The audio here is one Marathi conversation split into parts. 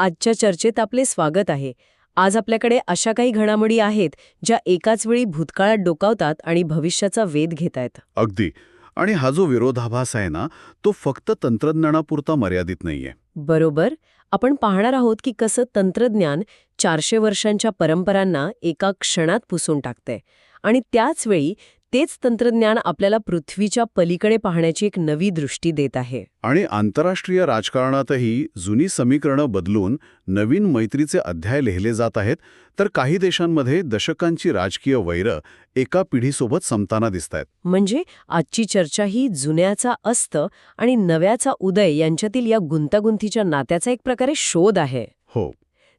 आजच्या चर्चेत आपले स्वागत आहे. आज आपल्याकडे अशा काही घडामोडी आहेत ज्या एकाच वेळी भूतकाळात डोकावतात आणि भविष्याचा वेध घेतायत अगदी. आणि हा जो विरोधाभास आहे ना तो फक्त तंत्रज्ञानापुरता मर्यादित नाहीये. बरोबर. आपण पाहणार आहोत की कसं तंत्रज्ञान चारशे वर्षांच्या परंपरांना एका क्षणात पुसून टाकते आणि त्याच वेळी तेच तंत्रज्ञान आपल्याला पृथ्वीच्या पलीकडे पाहण्याची एक नवी दृष्टी देत आहे. आणि आंतरराष्ट्रीय राजकारणातही जुनी समीकरणं बदलून नवीन मैत्रीचे अध्याय लिहिले जात आहेत तर काही देशांमध्ये दशकांची राजकीय वैरं एका पिढीसोबत संपताना दिसतायत म्हणजे आजची चर्चा ही जुन्याचा अस्त आणि नव्याचा उदय यांच्यातील या गुंतागुंतीच्या नात्याचा एक प्रकारे शोध आहे. हो.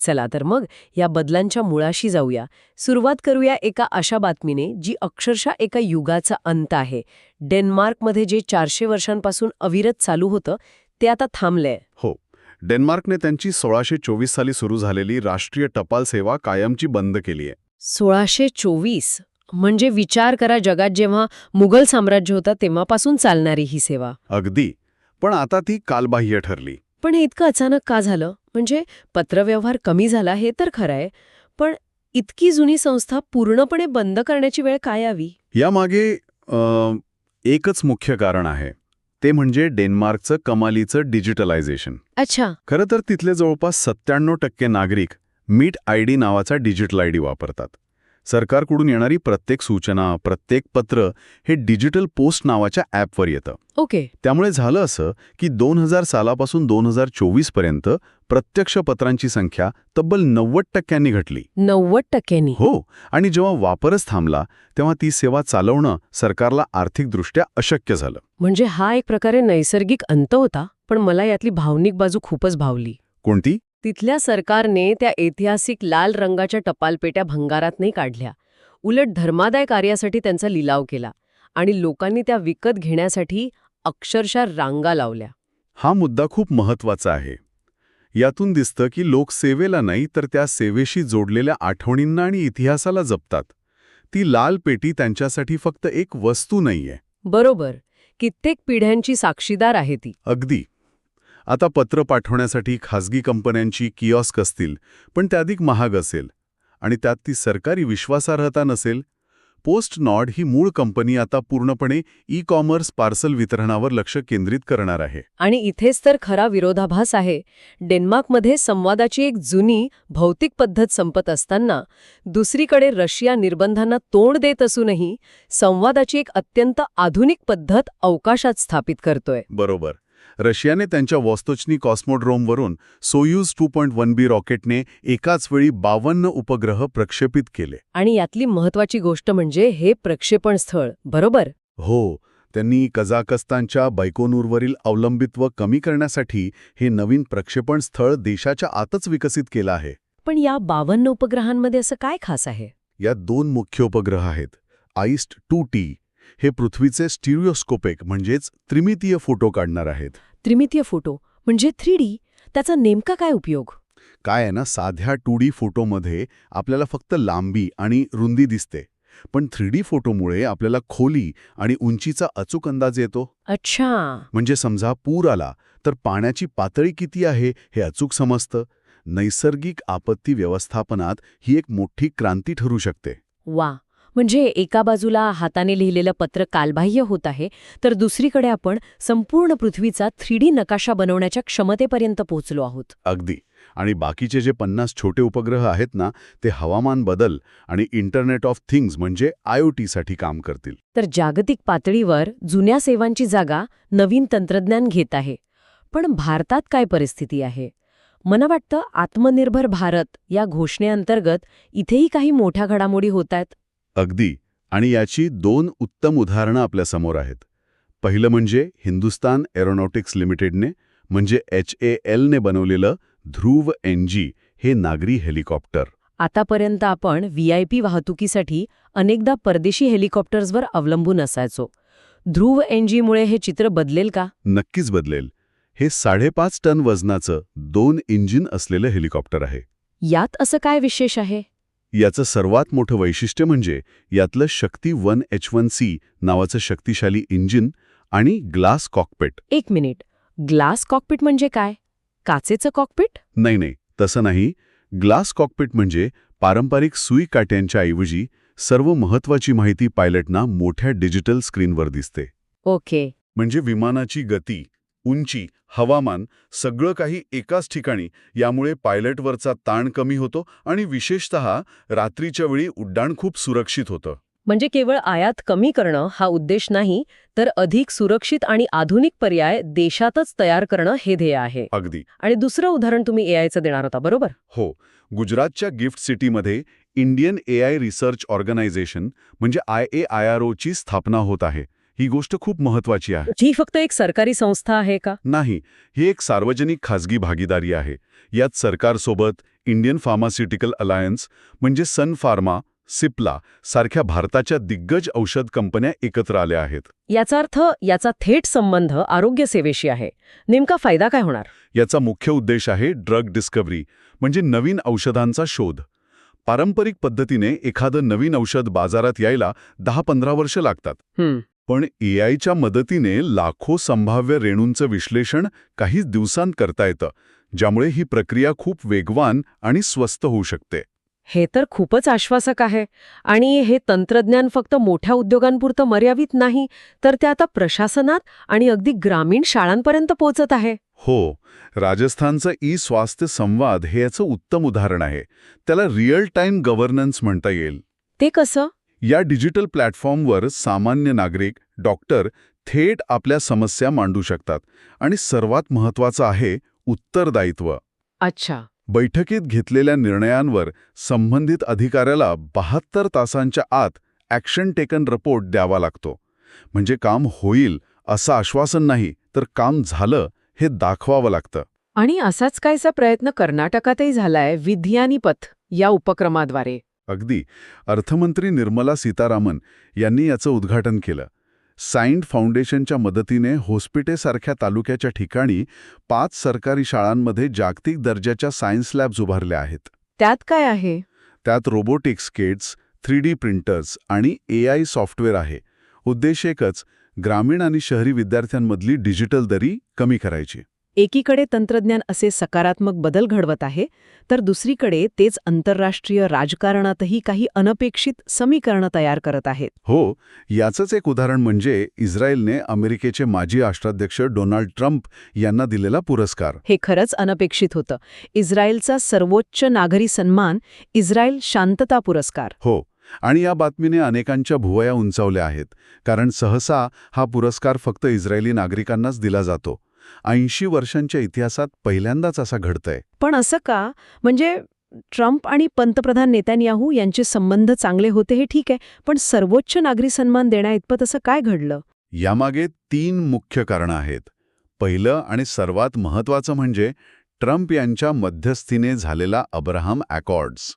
चला तर मग या बदलांच्या मुळाशी जाऊया. सुरुवात करूया एका अशा बातमीने जी अक्षरशः एका युगाचा अंत आहे. डेन्मार्कमध्ये जे चारशे वर्षांपासून अविरत चालू होतं ते आता थांबलंय. हो. डेन्मार्कने त्यांची सोळाशे चोवीस साली सुरू झालेली राष्ट्रीय टपाल सेवा कायमची बंद केली आहे सोळाशे चोवीस? म्हणजे विचार करा जगात जेव्हा मुघल साम्राज्य होतं तेव्हापासून चालणारी ही सेवा. अगदी. पण आता ती कालबाह्य ठरली. पण हे इतकं अचानक का झालं? म्हणजे पत्रव्यवहार कमी झाला हे तर खरं आहे पण इतकी जुनी संस्था पूर्णपणे बंद करण्याची वेळ काय यावी? यामागे एकच मुख्य कारण आहे. ते म्हणजे डेन्मार्कचं कमालीचं डिजिटलायझेशन. अच्छा. खरं तर तिथले जवळपास सत्त्याण्णव टक्के नागरिक मीट आय डी नावाचा डिजिटल आय डी वापरतात. सरकारकडून येणारी प्रत्येक सूचना प्रत्येक पत्र हे डिजिटल पोस्ट नावाच्या ॲपवर येतं. ओके. त्यामुळे झालं असं की दोन हजार सालापासून दोन हजार चोवीसपर्यंत प्रत्यक्ष पत्रांची संख्या तब्बल नव्वद टक्क्यांनी घटली. नव्वद टक्क्यांनी. हो आणि जेव्हा वापरच थांबला तेव्हा ती सेवा चालवणं सरकारला आर्थिकदृष्ट्या अशक्य झालं. म्हणजे हा एक प्रकारे नैसर्गिक अंत होता पण मला यातली भावनिक बाजू खूपच भावली. कोणती? तिथल्या सरकारने त्या ऐतिहासिक लाल रंगाच्या टपालपेट्या भंगारात नाही काढल्या. उलट धर्मादाय कार्यासाठी त्यांचा लिलाव केला आणि लोकांनी त्या विकत घेण्यासाठी अक्षरशः रांगा लावल्या. हा मुद्दा खूप महत्त्वाचा आहे. यातून दिसतं की लोक सेवेला नाही तर त्या सेवेशी जोडलेल्या आठवणींना आणि इतिहासाला जपतात. ती लाल पेटी त्यांच्यासाठी फक्त एक वस्तू नाहीये. बरोबर. कित्येक पिढ्यांची साक्षीदार आहे ती. अगदी. आता पत्र पाठवण्यासाठी खाजगी कंपन्यांची किऑस्क असतील पण ते अधिक महाग असेल. आणि त्यात ती सरकारी विश्वासार्हता नसेल. पोस्ट नॉड ही मूळ कंपनी आता पूर्णपणे ई कॉमर्स पार्सल वितरणावर लक्ष केंद्रित करणार आहे. आणि इथेच तर खरा विरोधाभास आहे. डेन्मार्कमध्ये संवादाची एक जुनी भौतिक पद्धत संपत असताना दुसरीकडे रशिया निर्बंधांना तोंड देत असूनही संवादाची एक अत्यंत आधुनिक पद्धत अवकाशात स्थापित करतोय. बरोबर. रशियाने त्यांच्या Vostochny कॉस्मोड्रोमवरून Soyuz two point one B रॉकेटने एकाच वेळी बावन्न उपग्रह प्रक्षेपित केले. आणि यातली महत्वाची गोष्ट म्हणजे हे प्रक्षेपण स्थळ बरोबर? हो त्यांनी कझाकस्तानच्या बैकोनूरवरील अवलंबित्व कमी करण्यासाठी हे नवीन प्रक्षेपण स्थळ देशाच्या आतच विकसित केलं आहे. पण या बावन्न उपग्रहांमध्ये असं काय खास आहे? यात दोन मुख्य उपग्रह आहेत आईस्ट टू टी हे पृथ्वीचे स्टिरिओस्कोपिक म्हणजेच त्रिमितीय फोटो काढणार आहेत. त्रिमितीय फोटो म्हणजे थ्री डी? त्याचा नेमका काय उपयोग? काय आहे ना साध्या टू डी फोटोमध्ये आपल्याला फक्त लांबी आणि रुंदी दिसते. पण थ्री डी फोटोमुळे आपल्याला खोली आणि उंचीचा अचूक अंदाज येतो. अच्छा. म्हणजे समजा पूर आला तर पाण्याची पातळी किती आहे हे अचूक समजतं. नैसर्गिक आपत्ती व्यवस्थापनात ही एक मोठी क्रांती ठरू शकते. वा. म्हणजे एका बाजूला हाताने लिहिलेलं पत्र कालबाह्य होत आहे तर दुसरीकडे आपण संपूर्ण पृथ्वीचा थ्री डी नकाशा बनवण्याच्या क्षमतेपर्यंत पोहोचलो आहोत. अगदी. आणि बाकीचे जे पन्नास छोटे उपग्रह आहेत ना ते हवामान बदल आणि इंटरनेट ऑफ थिंग्स म्हणजे आयसाठी काम करतील. तर जागतिक पातळीवर जुन्या सेवांची जागा नवीन तंत्रज्ञान घेत आहे. पण भारतात काय परिस्थिती आहे? मला वाटतं आत्मनिर्भर भारत या घोषणेअंतर्गत इथेही काही मोठ्या घडामोडी होत आहेत. अगदी. आणि याची दोन उत्तम उदाहरणं आपल्यासमोर आहेत. पहिलं म्हणजे हिंदुस्तान एरोनॉटिक्स लिमिटेडने म्हणजे एच ए एलने बनवलेलं ध्रुव एन जी हे नागरी हेलिकॉप्टर. आतापर्यंत आपण व्ही आय पी वाहतुकीसाठी अनेकदा परदेशी हेलिकॉप्टर्सवर अवलंबून असायचो. ध्रुव एनजीमुळे हे चित्र बदलेल का? नक्कीच बदलेल. हे साडेपाच टन वजनाचं दोन इंजिन असलेलं हेलिकॉप्टर आहे. यात असं काय विशेष आहे? याचं सर्वात मोठं वैशिष्ट्य म्हणजे यातलं Shakti one H one C नावाचं शक्तिशाली इंजिन आणि ग्लास कॉकपेट. एक मिनिट. ग्लास कॉकपिट म्हणजे काय? काचेचं कॉकपिट? नाही नाही. तसं नाही. ग्लास कॉकपिट म्हणजे पारंपरिक सुई काट्यांच्या ऐवजी सर्व महत्वाची माहिती पायलटना मोठ्या डिजिटल स्क्रीनवर दिसते. ओके. म्हणजे विमानाची गती उंची हवामान सगळं काही एकाच ठिकाणी. यामुळे पायलटवरचा ताण कमी होतो आणि विशेषत रात्रीच्या वेळी उड्डाण खूप सुरक्षित होतं. म्हणजे केवळ आयात कमी करणं हा उद्देश नाही तर अधिक सुरक्षित आणि आधुनिक पर्याय देशातच तयार करणं हे ध्येय आहे. अगदी. आणि दुसरं उदाहरण तुम्ही एआयचं देणार होता बरोबर? हो. गुजरातच्या गिफ्ट सिटीमध्ये Indian A I research organisation म्हणजे आय ए आय आर ओची स्थापना होत आहे. ही गोष्ट खूप महत्वाची आहे. ही फक्त एक सरकारी संस्था आहे का? नाही ही एक सार्वजनिक खाजगी भागीदारी आहे. यात सरकारसोबत इंडियन फार्मास्युटिकल अलायन्स म्हणजे सन फार्मा सिप्ला सारख्या भारताच्या दिग्गज औषध कंपन्या एकत्र आल्या आहेत. याचा अर्थ याचा थेट संबंध आरोग्य सेवेशी आहे. नेमका फायदा काय होणार? याचा मुख्य उद्देश आहे ड्रग डिस्कव्हरी म्हणजे नवीन औषधांचा शोध. पारंपरिक पद्धतीने एखादं नवीन औषध बाजारात यायला दहा पंधरा वर्ष लागतात. पण एआयच्या मदतीने लाखो संभाव्य रेणूंचं विश्लेषण काहीच दिवसांत करता येतं ज्यामुळे ही प्रक्रिया खूप वेगवान आणि स्वस्त होऊ शकते. हे तर खूपच आश्वासक आहे. आणि हे तंत्रज्ञान फक्त मोठ्या उद्योगांपुरतं मर्यादित नाही तर ते आता प्रशासनात आणि अगदी ग्रामीण शाळांपर्यंत पोहोचत आहे. हो राजस्थानचं ई स्वास्थ्य संवाद हे याचं उत्तम उदाहरण आहे. त्याला रिअल टाइम गव्हर्नन्स म्हणता येईल. ते कसं? या डिजिटल प्लॅटफॉर्मवर सामान्य नागरिक डॉक्टर थेट आपल्या समस्या मांडू शकतात. आणि सर्वात महत्वाचं आहे उत्तरदायित्व. अच्छा. बैठकीत घेतलेल्या निर्णयांवर संबंधित अधिकाऱ्याला बहात्तर तासांच्या आत ॲक्शन टेकन रिपोर्ट द्यावा लागतो. म्हणजे काम होईल असं आश्वासन नाही तर काम झालं हे दाखवावं लागतं. आणि असाच कायसा प्रयत्न कर्नाटकातही झालाय विधी आणि पथ या उपक्रमाद्वारे. अगदी. अर्थमंत्री निर्मला सीतारामन यांनी याचं उद्घाटन केलं. साइंट फाउंडेशनच्या मदतीने हॉस्पिटेसारख्या तालुक्याच्या ठिकाणी पाच सरकारी शाळांमध्ये जागतिक दर्जाच्या सायन्स लॅब्स उभारल्या आहेत. त्यात काय आहे? त्यात robotics kits three D printers आणि ए आय सॉफ्टवेअर आहे. उद्देश एकच ग्रामीण आणि शहरी विद्यार्थ्यांमधली डिजिटल दरी कमी करायची. एकीकडे तंत्रज्ञान असे सकारात्मक बदल घडवत आहे तर दुसरीकडे तेच आंतरराष्ट्रीय राजकारणातही काही अनपेक्षित समीकरणं तयार करत आहेत. हो याचंच एक उदाहरण म्हणजे इस्रायलने अमेरिकेचे माजी राष्ट्राध्यक्ष डोनाल्ड ट्रम्प यांना दिलेला पुरस्कार. हे खरंच अनपेक्षित होतं. इस्रायलचा सर्वोच्च नागरी सन्मान इस्रायल शांतता पुरस्कार. हो आणि या बातमीने अनेकांच्या भुवया उंचावल्या आहेत कारण सहसा हा पुरस्कार फक्त इस्रायली नागरिकांनाच दिला जातो. ऐंशी वर्षांच्या इतिहासात पहिल्यांदाच असा घडतंय. पण असं का? म्हणजे ट्रम्प आणि पंतप्रधान नेत्यानयाहू यांचे संबंध चांगले होते हे ठीक आहे पण सर्वोच्च नागरी सन्मान देण्याइतपत असं काय घडलं? यामागे तीन मुख्य कारणं आहेत. पहिलं आणि सर्वात महत्वाचं म्हणजे ट्रम्प यांच्या मध्यस्थीने झालेला अब्राहम अकॉर्ड्स.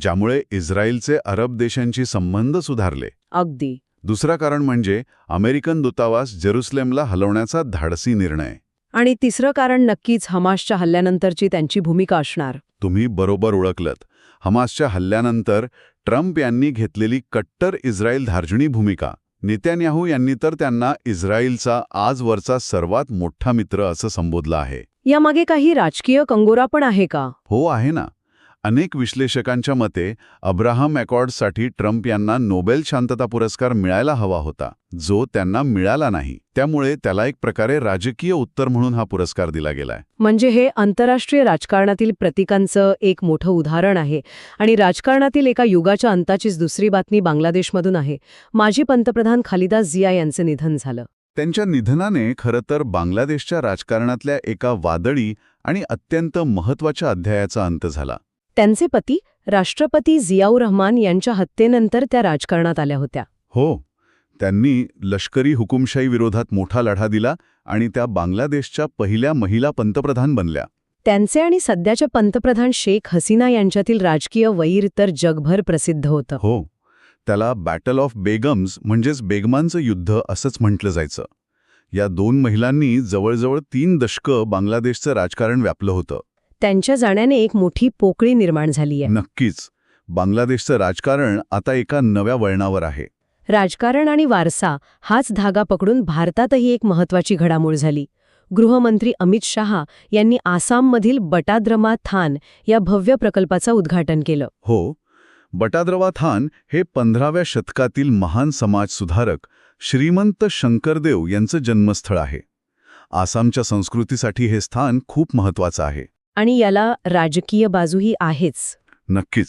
ज्यामुळे इस्रायलचे अरब देशांशी संबंध सुधारले. अगदी. दुसरं कारण म्हणजे अमेरिकन दूतावास जेरुसलेमला हलवण्याचा धाडसी निर्णय. आणि तिसरं कारण नक्कीच हमासच्या हल्ल्यानंतरची त्यांची भूमिका असणार. तुम्ही बरोबर ओळखलत. हमासच्या हल्ल्यानंतर ट्रम्प यांनी घेतलेली कट्टर इस्रायल धार्जिणी भूमिका. नेत्यान्याहू यांनी तर त्यांना इस्रायलचा आजवरचा सर्वात मोठा मित्र असं संबोधलं आहे. यामागे काही राजकीय कंगोरा पण आहे का? हो आहे ना. अनेक विश्लेषकांच्या मते अब्राहम अकॉर्डसाठी ट्रम्प यांना नोबेल शांतता पुरस्कार मिळायला हवा होता जो त्यांना मिळाला नाही. त्यामुळे त्याला एक प्रकारे राजकीय उत्तर म्हणून हा पुरस्कार दिला गेलाय. म्हणजे हे आंतरराष्ट्रीय राजकारणातील प्रतीकांचं एक मोठं उदाहरण आहे आणि राजकारणातील एका युगाच्या अंताचीच दुसरी बातमी बांगलादेशमधून आहे. माजी पंतप्रधान खालिदा जिया यांचं निधन झालं. त्यांच्या निधनाने खरं तर बांगलादेशच्या राजकारणातल्या एका वादळी आणि अत्यंत महत्त्वाच्या अध्यायाचा अंत झाला. त्यांचे पती राष्ट्रपती जियाऊर रहमान यांच्या हत्येनंतर त्या राजकारणात आल्या होत्या. हो त्यांनी लष्करी हुकुमशाही विरोधात मोठा लढा दिला आणि त्या बांगलादेशच्या पहिल्या महिला पंतप्रधान बनल्या. त्यांचे आणि सध्याच्या पंतप्रधान शेख हसीना यांच्यातील राजकीय वैर तर जगभर प्रसिद्ध होतं. हो त्याला बॅटल ऑफ बेगम्स म्हणजेच बेगमांचं युद्ध असंच म्हटलं जायचं. या दोन महिलांनी जवळजवळ तीन दशकं बांगलादेशचं राजकारण व्यापलं होतं. त्यांच्या जाण्याने एक मोठी पोकळी निर्माण झाली आहे. नक्कीच. बांगलादेशचं राजकारण आता एका नव्या वळणावर आहे. राजकारण आणि वारसा हाच धागा पकडून भारतातही एक महत्वाची घडामोड झाली. गृहमंत्री अमित शहा यांनी आसाममधील बटाद्रमा थान या भव्य प्रकल्पाचं उद्घाटन केलं. हो. बटाद्रवा थान हे पंधराव्या शतकातील महान समाजसुधारक श्रीमंत शंकरदेव यांचं जन्मस्थळ आहे. आसामच्या संस्कृतीसाठी हे स्थान खूप महत्वाचं आहे. आणि याला राजकीय बाजूही आहेच. नक्कीच.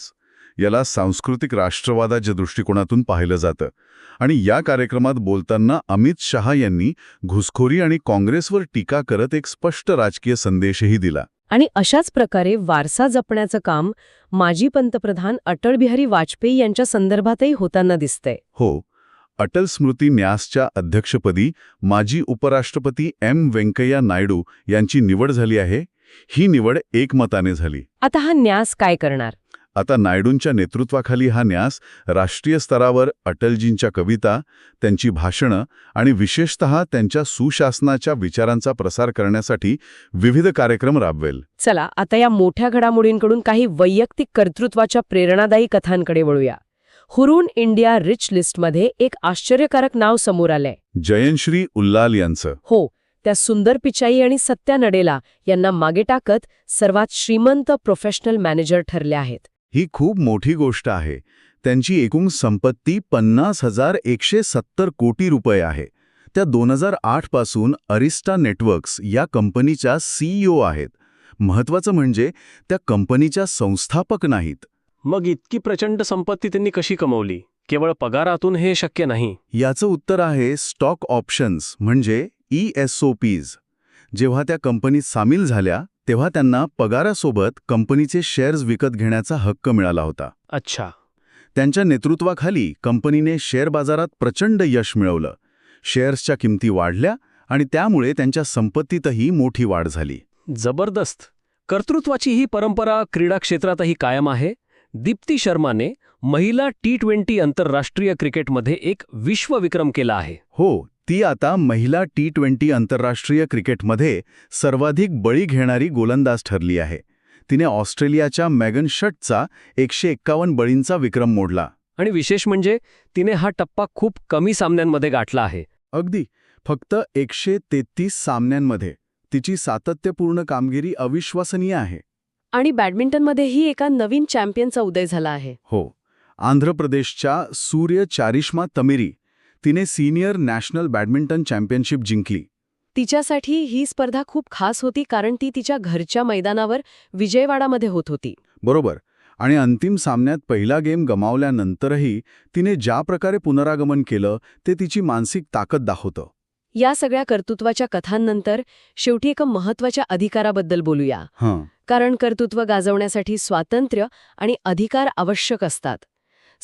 याला सांस्कृतिक राष्ट्रवादाच्या दृष्टिकोनातून पाहिलं जातं. आणि या कार्यक्रमात बोलताना अमित शहा यांनी घुसखोरी आणि काँग्रेसवर टीका करत एक स्पष्ट राजकीय संदेशही दिला. आणि अशाच प्रकारे वारसा जपण्याचं काम माजी पंतप्रधान अटल बिहारी वाजपेयी यांच्या संदर्भातही होताना दिसतंय. हो. अटल स्मृती न्यासच्या अध्यक्षपदी माजी उपराष्ट्रपती एम व्यंकय्या नायडू यांची निवड झाली आहे. ही निवड एकमताने झाली. आता हा न्यास काय करणार? आता नायडूंच्या नेतृत्वाखाली हा न्यास राष्ट्रीय स्तरावर अटलजींच्या कविता त्यांची भाषणं आणि विशेषतः त्यांच्या सुशासनाच्या विचारांचा प्रसार करण्यासाठी विविध कार्यक्रम राबवेल. चला आता या मोठ्या घडामोडींकडून काही वैयक्तिक कर्तृत्वाच्या प्रेरणादायी कथांकडे वळूया. हुरून इंडिया रिच लिस्टमध्ये एक आश्चर्यकारक नाव समोर आलंय. जयनश्री उल्लाल यांचं. हो त्या सुंदर पिचाई आणि सत्या नडेला यांना मागे टाकत सर्वात श्रीमंत प्रोफेशनल मॅनेजर ठरले आहेत. ही खूप मोठी गोष्ट आहे. त्यांची एकूण संपत्ती पन्नास हजार एकशे सत्तर कोटी रुपये आहे. त्या दोन हजार आठपासून अरिस्टा नेटवर्क्स या कंपनीच्या सीईओ आहेत. महत्वाचं म्हणजे त्या कंपनीच्या संस्थापक नाहीत. मग इतकी प्रचंड संपत्ती त्यांनी कशी कमवली? केवळ पगारातून हे शक्य नाही. याचं उत्तर आहे स्टॉक ऑप्शन्स म्हणजे ई एस ओ पीज जेव्हा त्या कंपनीत सामील झाल्या तेव्हा त्यांना पगारासोबत कंपनीचे शेअर्स विकत घेण्याचा हक्क मिळाला होता. अच्छा. त्यांच्या नेतृत्वाखाली कंपनीने शेअर बाजारात प्रचंड यश मिळवलं. शेअर्सच्या किमती वाढल्या आणि त्यामुळे त्यांच्या संपत्तीतही मोठी वाढ झाली. जबरदस्त. कर्तृत्वाची ही परंपरा क्रीडा क्षेत्रातही कायम आहे. दीप्ती शर्माने महिला टी ट्वेंटी आंतरराष्ट्रीय क्रिकेटमध्ये एक विश्वविक्रम केला आहे. हो ती आता महिला टी ट्वेंटी आंतरराष्ट्रीय क्रिकेटमध्ये सर्वाधिक बळी घेणारी गोलंदाज ठरली आहे. तिने ऑस्ट्रेलियाच्या मॅगन शटचा एकशे एक्कावन्न बळींचा विक्रम मोडला. आणि विशेष म्हणजे तिने हा टप्पा खूप कमी सामन्यांमध्ये गाठला आहे. अगदी फक्त एकशे तेहतीस सामन्यांमध्ये. तिची सातत्यपूर्ण कामगिरी अविश्वसनीय आहे. आणि बॅडमिंटनमध्येही एका नवीन चॅम्पियनचा उदय झाला आहे. हो आंध्र प्रदेशच्या सूर्य चारिश्मा तमिरी तिने सिनियर नॅशनल बॅडमिंटन चॅम्पियनशिप जिंकली. तिच्यासाठी ही स्पर्धा खूप खास होती कारण ती तिच्या घरच्या मैदानावर विजयवाडामध्ये होत होती. बरोबर. आणि अंतिम सामन्यात पहिला गेम गमावल्यानंतरही तिने ज्या प्रकारे पुनरागमन केलं ते तिची मानसिक ताकद दाखवतं. या सगळ्या कर्तृत्वाच्या कथांनंतर शेवटी एका महत्त्वाच्या अधिकाराबद्दल बोलूया. कारण कर्तृत्व गाजवण्यासाठी स्वातंत्र्य आणि अधिकार आवश्यक असतात.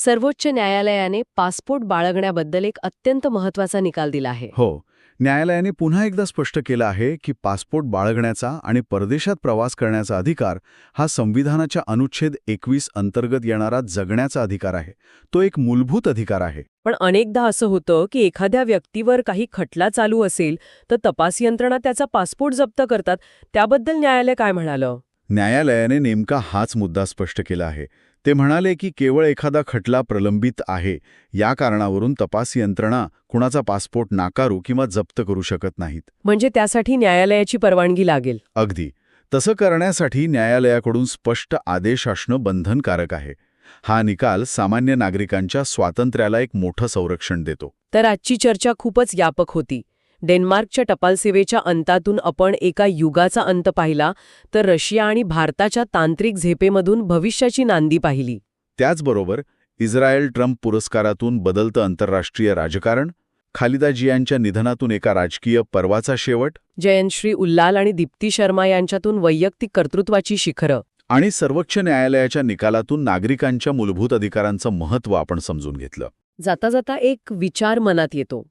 सर्वोच्च न्यायालयाने पासपोर्ट बाळगण्याबद्दल एक अत्यंत महत्त्वाचा निकाल दिला आहे. हो न्यायालयाने पुन्हा एकदा स्पष्ट केलं आहे की पासपोर्ट बाळगण्याचा आणि परदेशात प्रवास करण्याचा अधिकार हा संविधानाच्या अनुच्छेद एकवीस अंतर्गत येणारा जगण्याचा अधिकार आहे. तो एक मूलभूत अधिकार आहे. पण अनेकदा असं होतं की एखाद्या व्यक्तीवर काही खटला चालू असेल तर तपास यंत्रणा त्याचा पासपोर्ट जप्त करतात. त्याबद्दल न्यायालय काय म्हणालं? न्यायालयाने नेमका हाच मुद्दा स्पष्ट केला आहे. ते म्हणाले की केवळ एखादा खटला प्रलंबित आहे या कारणावरून तपास यंत्रणा कुणाचा पासपोर्ट नाकारू किंवा जप्त करू शकत नाहीत. म्हणजे त्यासाठी न्यायालयाची परवानगी लागेल. अगदी. तसं करण्यासाठी न्यायालयाकडून स्पष्ट आदेश असणं बंधनकारक आहे. हा निकाल सामान्य नागरिकांच्या स्वातंत्र्याला एक मोठं संरक्षण देतो. तर आजची चर्चा खूपच व्यापक होती. डेन्मार्कच्या टपाल सेवेच्या अंतातून आपण एका युगाचा अंत पाहिला तर रशिया आणि भारताच्या तांत्रिक झेपेमधून भविष्याची नांदी पाहिली. त्याचबरोबर इस्रायल ट्रम्प पुरस्कारातून बदलतं आंतरराष्ट्रीय राजकारण खालिदाजियांच्या निधनातून एका राजकीय पर्वाचा शेवट जयंतश्री उल्लाल आणि दीप्ती शर्मा यांच्यातून वैयक्तिक कर्तृत्वाची शिखरं. आणि सर्वोच्च न्यायालयाच्या निकालातून नागरिकांच्या मूलभूत अधिकारांचं महत्त्व आपण समजून घेतलं. जाता जाता एक विचार मनात येतो.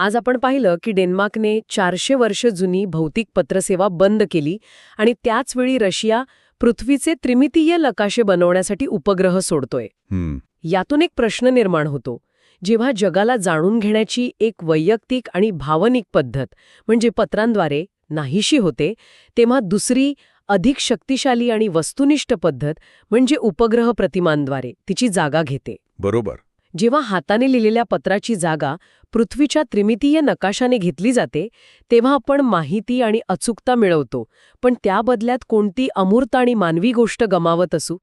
आज आपण पाहिलं की डेन्मार्कने चारशे वर्ष जुनी भौतिक पत्रसेवा बंद केली आणि त्याचवेळी रशिया पृथ्वीचे त्रिमितीय नकाशे बनवण्यासाठी उपग्रह सोडतोय. यातून एक प्रश्न निर्माण होतो. जेव्हा जगाला जाणून घेण्याची एक वैयक्तिक आणि भावनिक पद्धत म्हणजे पत्रांद्वारे नाहीशी होते तेव्हा दुसरी अधिक शक्तिशाली आणि वस्तुनिष्ठ पद्धत म्हणजे उपग्रह प्रतिमांद्वारे तिची जागा घेते. बरोबर. जेव्हा हाताने लिहिलेल्या पत्राची जागा पृथ्वीच्या त्रिमितीय नकाशाने घेतली जाते तेव्हा आपण माहिती आणि अचूकता मिळवतो. पण त्या बदल्यात कोणती अमूर्त आणि मानवी गोष्ट गमावत असू?